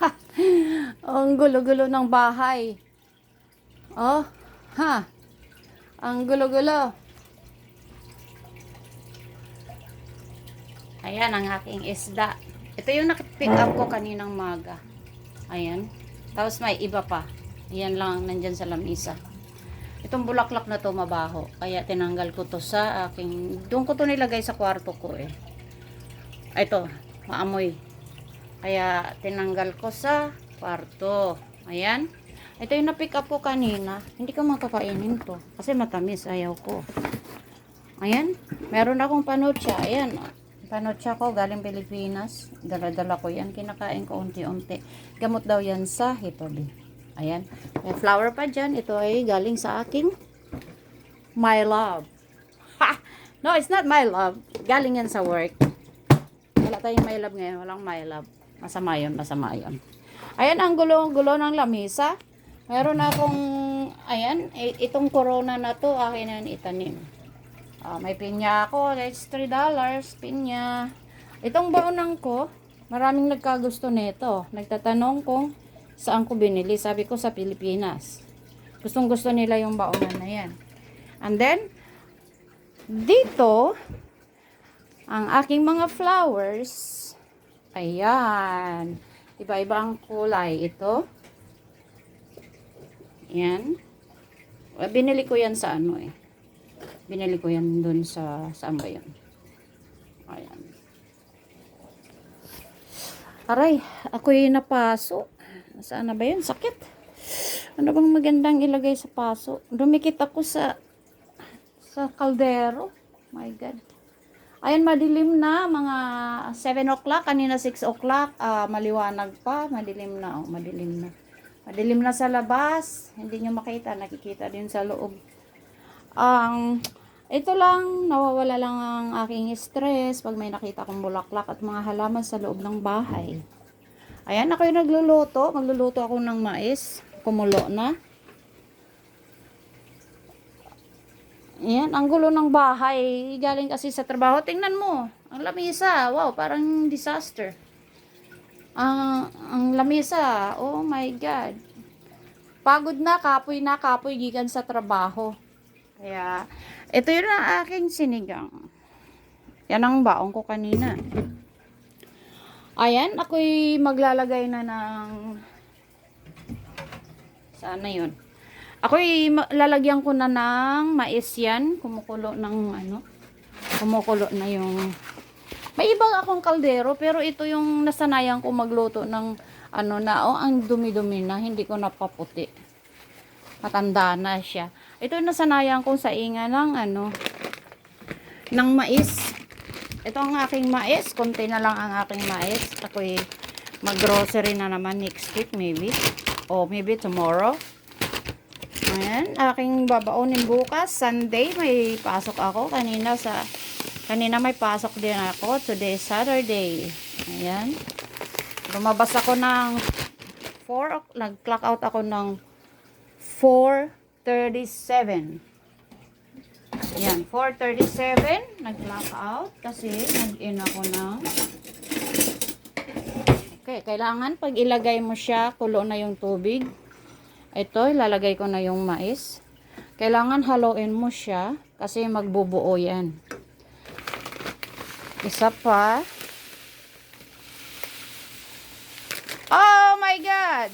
Ang gulo-gulo ng bahay. Oh, ha. Ang gulo-gulo. Ayan ang aking isda. Ito yung nakipick up ko kaninang maga. Ayan. Tapos may iba pa. Ayan lang nandyan sa lamisa. Itong bulaklak na to mabaho. Kaya tinanggal ko to sa aking... Doon ko to nilagay sa kwarto ko eh. Ito, maamoy. Kaya tinanggal ko sa kwarto. Ayan. Ito yung na-pick up ko kanina. Hindi ko makakainin to. Kasi matamis. Ayaw ko. Ayan. Meron akong panocha. Ayan. Panocha ko galing Pilipinas. Dala-dala ko yan. Kinakain ko unti-unti. Gamot daw yan sa hitobi. Ayan. May flower pa dyan. Ito ay galing sa aking my love. Ha! No, it's not my love. Galing yan sa work. Wala tayong my love ngayon. Walang my love. Masama yun. Masama yun. Ayan ang gulo-gulo ng lamisa. Meron akong, ayan, itong corona na to, akin na itanim. Ah, may pinya ako, it's $3, pinya. Itong baonan ko, maraming nagkagusto nito. Nagtatanong kung saan ko binili. Sabi ko sa Pilipinas. Gustong gusto nila yung baonan na yan. And then, dito, ang aking mga flowers, ayan, iba-iba ang kulay. Ito, yan. Ah, Binili ko yan sa ano eh. Binili ko yan dun sa, saan ba yun? Ayan. Aray, ako'y napaso. Saan na ba yun? Sakit. Ano bang magandang ilagay sa paso? Dumikit ako sa sa kaldero. My God. Ayan, madilim na. Mga 7 o'clock. Kanina 6 o'clock. Ah, maliwanag pa. Madilim na. Oh, madilim na. Madilim na sa labas. Hindi nyo makita. Nakikita din sa loob. Ang ito lang, nawawala lang ang aking stress pag may nakita kong bulaklak at mga halaman sa loob ng bahay. Ayan, ako yung nagluluto. Magluluto ako ng mais. Kumulo na. Ayan, ang gulo ng bahay. Galing kasi sa trabaho. Tingnan mo. Ang lamisa. Wow, parang disaster. Ang, ang lamisa. Oh my God. Pagod na, kapoy na, kapoy gikan sa trabaho. Kaya, ito yun ang aking sinigang. Yan ang baong ko kanina. Ayan, ako'y maglalagay na ng... Sana yun. Ako'y ma- lalagyan ko na ng mais yan. Kumukulo ng ano. Kumukulo na yung... May ibang akong kaldero, pero ito yung nasanayan ko magluto ng ano na, oh, ang dumi-dumi na, hindi ko napaputi. Matanda na siya. Ito yung nasanayan ko sa inga ng ano, ng mais. Ito ang aking mais. Konti na lang ang aking mais. Ako'y mag-grocery na naman next week maybe. O maybe tomorrow. Ayan. Aking babaunin bukas. Sunday may pasok ako. Kanina sa kanina may pasok din ako. Today Saturday. Ayan. Lumabas ako ng 4 o'clock. Nag-clock out ako ng 4.37. Ayan, 4.37, nag-lock out kasi nag-in ako ng... Okay, kailangan pag ilagay mo siya, kulo na yung tubig. Ito, ilalagay ko na yung mais. Kailangan haluin mo siya kasi magbubuo yan. Isa pa. Oh my God!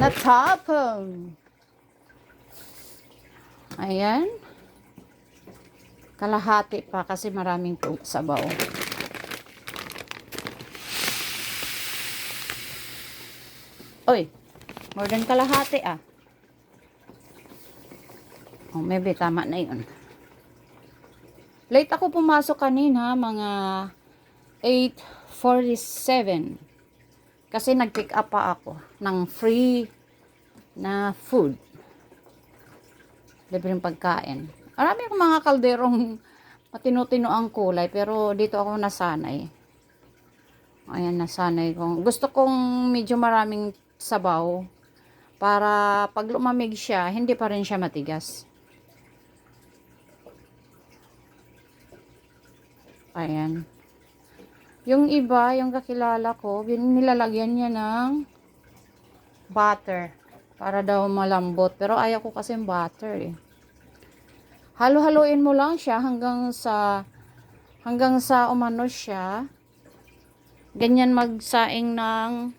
Natapong! Ayan. Kalahati pa kasi maraming sabaw. Oy, more than kalahati ah. Oh, maybe tama na yun. Late ako pumasok kanina, mga 8.47. Kasi nag-pick up pa ako ng free na food libreng pagkain. Marami akong mga kalderong matino-tino ang kulay, pero dito ako nasanay. Ayan, nasanay ko. Gusto kong medyo maraming sabaw para pag lumamig siya, hindi pa rin siya matigas. Ayan. Yung iba, yung kakilala ko, nilalagyan niya ng butter para daw malambot. Pero ayaw ko kasi butter eh. Halo-haluin mo lang siya hanggang sa hanggang sa umano siya. Ganyan magsaing ng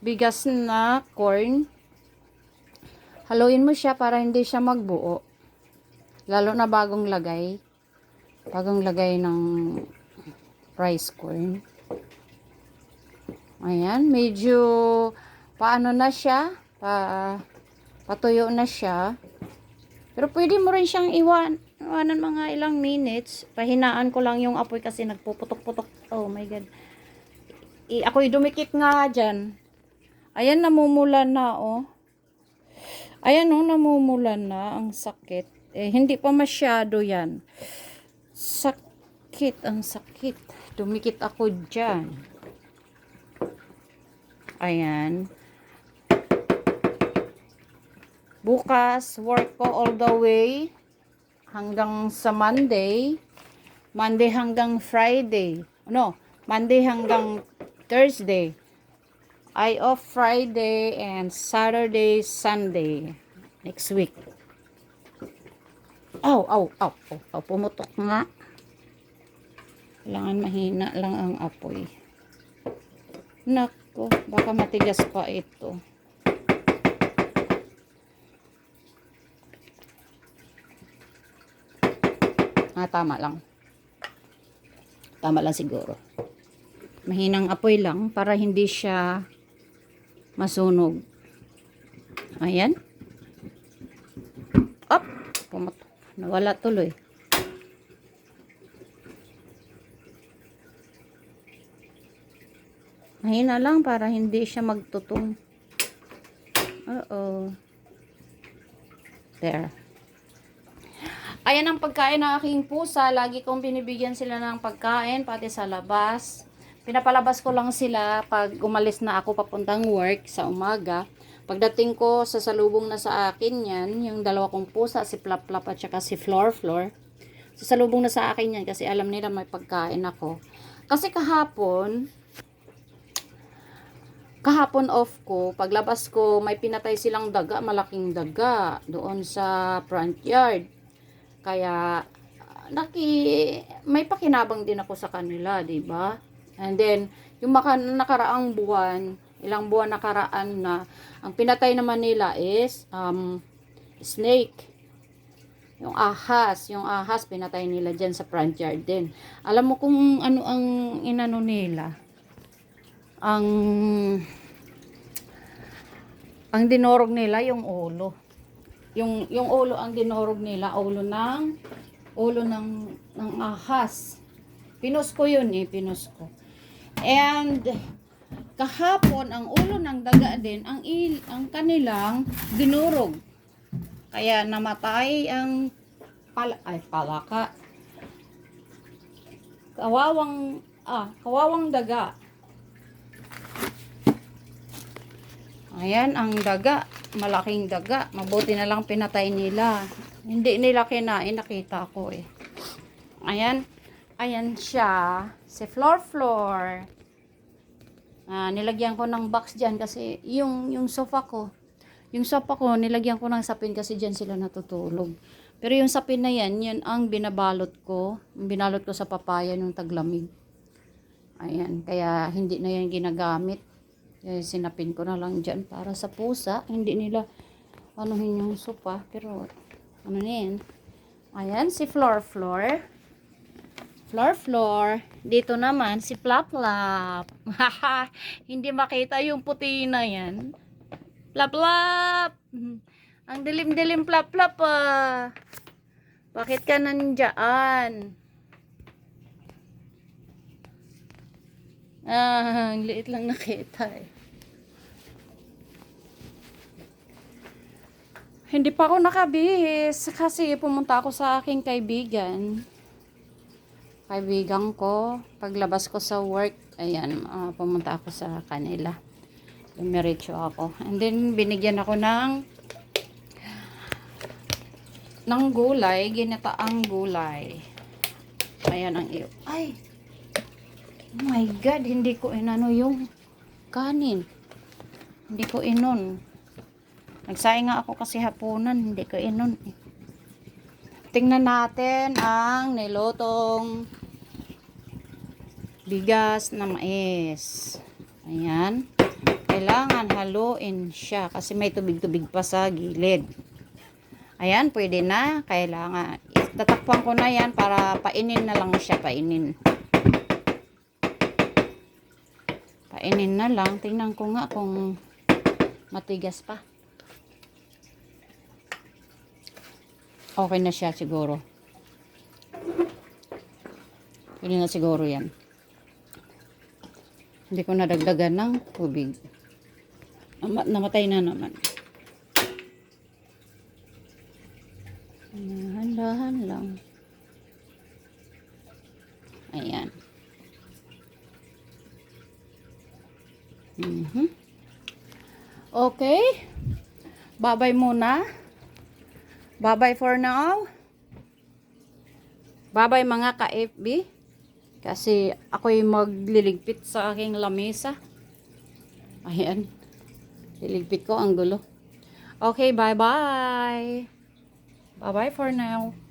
bigas na corn. Haluin mo siya para hindi siya magbuo. Lalo na bagong lagay. Bagong lagay ng rice corn. Ayan, medyo paano na siya? Pa, patuyo na siya. Pero pwede mo rin siyang iwan, iwanan mga ilang minutes. Pahinaan ko lang yung apoy kasi nagpuputok-putok. Oh my God. I, ako'y dumikit nga dyan. Ayan, namumula na, oh. Ayan, oh, namumula na. Ang sakit. Eh, hindi pa masyado yan. Sakit, ang sakit. Dumikit ako dyan. Ayan. Bukas, work ko all the way hanggang sa Monday. Monday hanggang Friday. No, Monday hanggang Thursday. I off Friday and Saturday, Sunday. Next week. Aw, aw, aw, aw, aw, pumutok nga. Kailangan mahina lang ang apoy. Nako, baka matigas pa ito. Ah, tama lang. Tama lang siguro. Mahinang apoy lang para hindi siya masunog. Ayan. Up! Pumatok. Nawala tuloy. Mahina lang para hindi siya magtutong. Uh-oh. There. Ayan ang pagkain ng aking pusa. Lagi kong binibigyan sila ng pagkain, pati sa labas. Pinapalabas ko lang sila pag umalis na ako papuntang work sa umaga. Pagdating ko, sasalubong na sa akin yan, yung dalawa kong pusa, si Plap Plap at saka si Floor Floor. Sasalubong na sa akin yan kasi alam nila may pagkain ako. Kasi kahapon, kahapon off ko, paglabas ko, may pinatay silang daga, malaking daga, doon sa front yard. Kaya, naki, may pakinabang din ako sa kanila, ba? And then, yung maka, nakaraang buwan, ilang buwan nakaraan na, ang pinatay naman nila is, um, snake. Yung ahas, yung ahas, pinatay nila dyan sa front yard din. Alam mo kung ano ang inano nila? Ang, ang dinorog nila yung ulo yung yung ulo ang dinorog nila ulo ng ulo ng ng ahas pinus ko yun eh pinus ko and kahapon ang ulo ng daga din ang il, ang kanilang dinurog kaya namatay ang pal ay palaka kawawang ah kawawang daga Ayan, ang daga. Malaking daga. Mabuti na lang pinatay nila. Hindi nila kinain. Nakita ko eh. Ayan. Ayan siya. Si Floor Floor. Ah, nilagyan ko ng box dyan kasi yung, yung sofa ko. Yung sofa ko, nilagyan ko ng sapin kasi dyan sila natutulog. Pero yung sapin na yan, yan ang binabalot ko. Binalot ko sa papaya nung taglamig. Ayan. Kaya hindi na yan ginagamit. Eh, sinapin ko na lang dyan para sa pusa. Hindi nila anuhin yung sopa. Pero, ano na yan. Ayan, si Floor Floor. Floor Floor. Dito naman, si Plap Plap. Hindi makita yung puti na yan. Plap Plap. Ang dilim-dilim Plap Plap ah. Bakit ka nandyan? Ah, ang liit lang nakita eh. Hindi pa ako nakabihis kasi pumunta ako sa aking kaibigan. Kaibigan ko, paglabas ko sa work, ayan, ah, pumunta ako sa kanila. Dumiretso ako. And then, binigyan ako ng ng gulay, ginataang gulay. Ayan ang iyo. Ay! Oh my God, hindi ko inano yung kanin. Hindi ko inon. Nagsayang nga ako kasi hapunan, hindi ko inon. Tingnan natin ang nilotong bigas na mais. Ayan. Kailangan haluin siya kasi may tubig-tubig pa sa gilid. Ayan, pwede na. Kailangan. Tatakpan ko na yan para painin na lang siya. Painin. Painin na lang. Tingnan ko nga kung matigas pa. Okay na siya siguro. Pwede na siguro yan. Hindi ko nadagdagan ng tubig. Nama- namatay na naman. Dahan-dahan lang. Ayan. Mhm. Okay. Babay muna. Babay for now. Babay mga ka-FB. Kasi ako'y magliligpit sa aking lamesa. Ayan. Liligpit ko ang gulo. Okay, bye-bye. Bye-bye for now.